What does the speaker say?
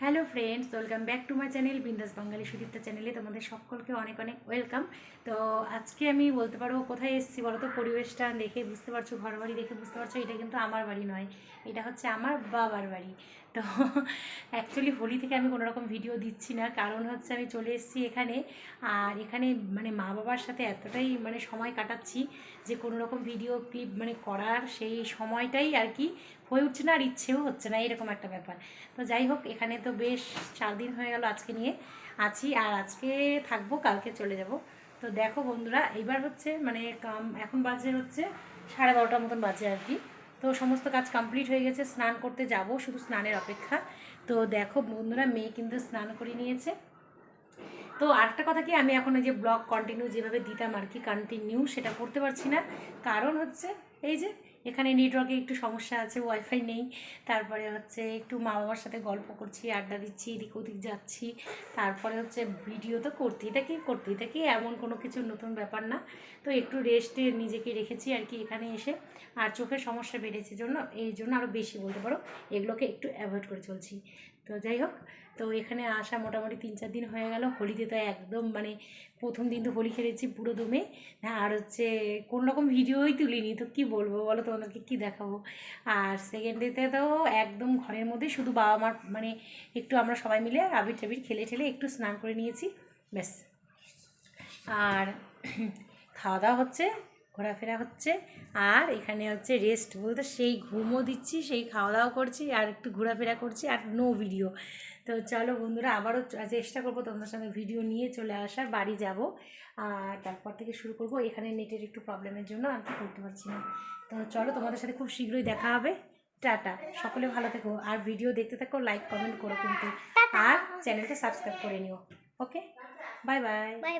Hello friends, welcome back to my channel Bindass Bangali Sudipta চ্যানেলে তোমাদের সকলকে অনেক অনেক ওয়েলকাম। তো আজকে আমি বলতে পারো কোথায় এসেছি বলো তো? পরিবেশটা দেখে বুঝতে পারছ ঘর বাড়ি দেখে বুঝতে পারছ, এটা কিন্তু আমার বাড়ি নয়, এটা হচ্ছে আমার বাবার বাড়ি। তো অ্যাকচুয়ালি হোলি থেকে আমি কোনো রকম ভিডিও দিচ্ছি না, কারণ হচ্ছে আমি চলে এসেছি এখানে, আর এখানে মানে মা বাবার সাথে এতটাই মানে সময় কাটাচ্ছি যে কোনো রকম ভিডিও ক্লিপ মানে করার সেই সময়টাই আর কি হয়ে উঠছে না আর ইচ্ছেও হচ্ছে না, এরকম একটা ব্যাপার। তো যাই হোক, এখানে তো বেশ চার দিন হয়ে গেল আজকে নিয়ে আছি, আর আজকে থাকব, কালকে চলে যাব। তো দেখো বন্ধুরা, এইবার হচ্ছে মানে কাম- এখন বাজে হচ্ছে সাড়ে বারোটার মতন বাজে আর কি। তো সমস্ত কাজ কমপ্লিট হয়ে গেছে, স্নান করতে যাব, শুধু স্নানের অপেক্ষা। তো দেখো বন্ধুরা, মেয়ে কিন্তু স্নান করে নিয়েছে। তো আরেকটা কথা কি, আমি এখন ওই যে ব্লগ কন্টিনিউ যেভাবে দিতাম আর কি কন্টিনিউ সেটা করতে পারছি না। কারণ হচ্ছে, এই যে এখানে নেটওয়ার্কে একটু সমস্যা আছে ওয়াইফাই নেই। তারপরে হচ্ছে একটু মা বাবার সাথে গল্প করছি, আড্ডা দিচ্ছি, এদিক ওদিক যাচ্ছি। তারপরে হচ্ছে ভিডিও তো করতেই থাকি করতেই থাকি, এমন কোনো কিছু নতুন ব্যাপার না। তো একটু রেস্টে নিজেকে রেখেছি আর কি এখানে এসে। আর চোখের সমস্যা বেড়েছে জন্য, এই জন্য আরও বেশি বলতে পারো, এগুলোকে একটু অ্যাভয়েড করে চলছি। তো যাই হোক, তো এখানে আসা মোটামুটি তিন চার দিন হয়ে গেল। হোলিতে তো একদম মানে প্রথম দিন তো হোলি খেলেছি পুরো দমে। হ্যাঁ আর হচ্ছে কোনো রকম ভিডিওই তুলিনি, তো কি বলব বলো তোমাদেরকে কি দেখাবো? আর সেকেন্ড ডেতে তো একদম ঘরের মধ্যে শুধু বাবা মার মানে একটু আমরা সবাই মিলে আবির টাবির খেলে ঠেলে একটু স্নান করে নিয়েছি, ব্যাস। আর খাওয়া দাওয়া হচ্ছে ঘোরাফেরা হচ্ছে। আর এখানে হচ্ছে রেস্ট বলতে সেই ঘুমও দিচ্ছি সেই খাওয়া দাওয়া করছি আর একটু ঘোরাফেরা করছি আর নো ভিডিও তো চলো বন্ধুরা আবারও চেষ্টা করব তোমাদের সঙ্গে ভিডিও নিয়ে চলে আসার বাড়ি যাব। আর তারপর থেকে শুরু করব। এখানে নেটের একটু প্রবলেমের জন্য আর করতে পারছি না। তো চলো তোমাদের সাথে খুব শীঘ্রই দেখা হবে। টাটা। সকলে ভালো থেকো। আর ভিডিও দেখতে থাকো লাইক কমেন্ট করো কিন্তু। আর চ্যানেলটা সাবস্ক্রাইব করে নিও। Okay bye bye bye